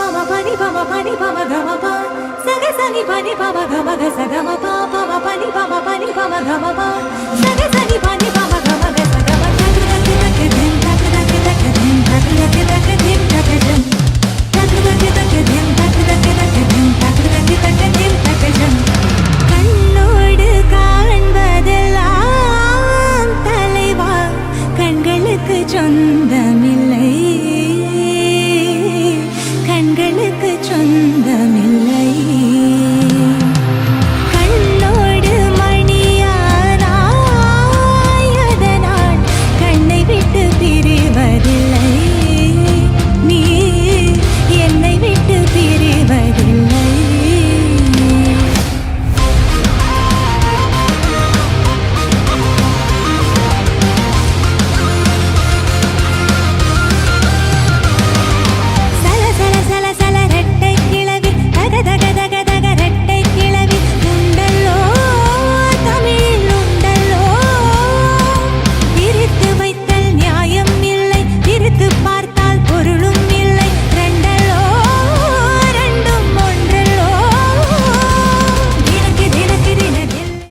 pama pani pama pani pama gama pa. Sa ga sa ni pani pama gama ga sa gama pa. Pama pani pama pani pama gama pa.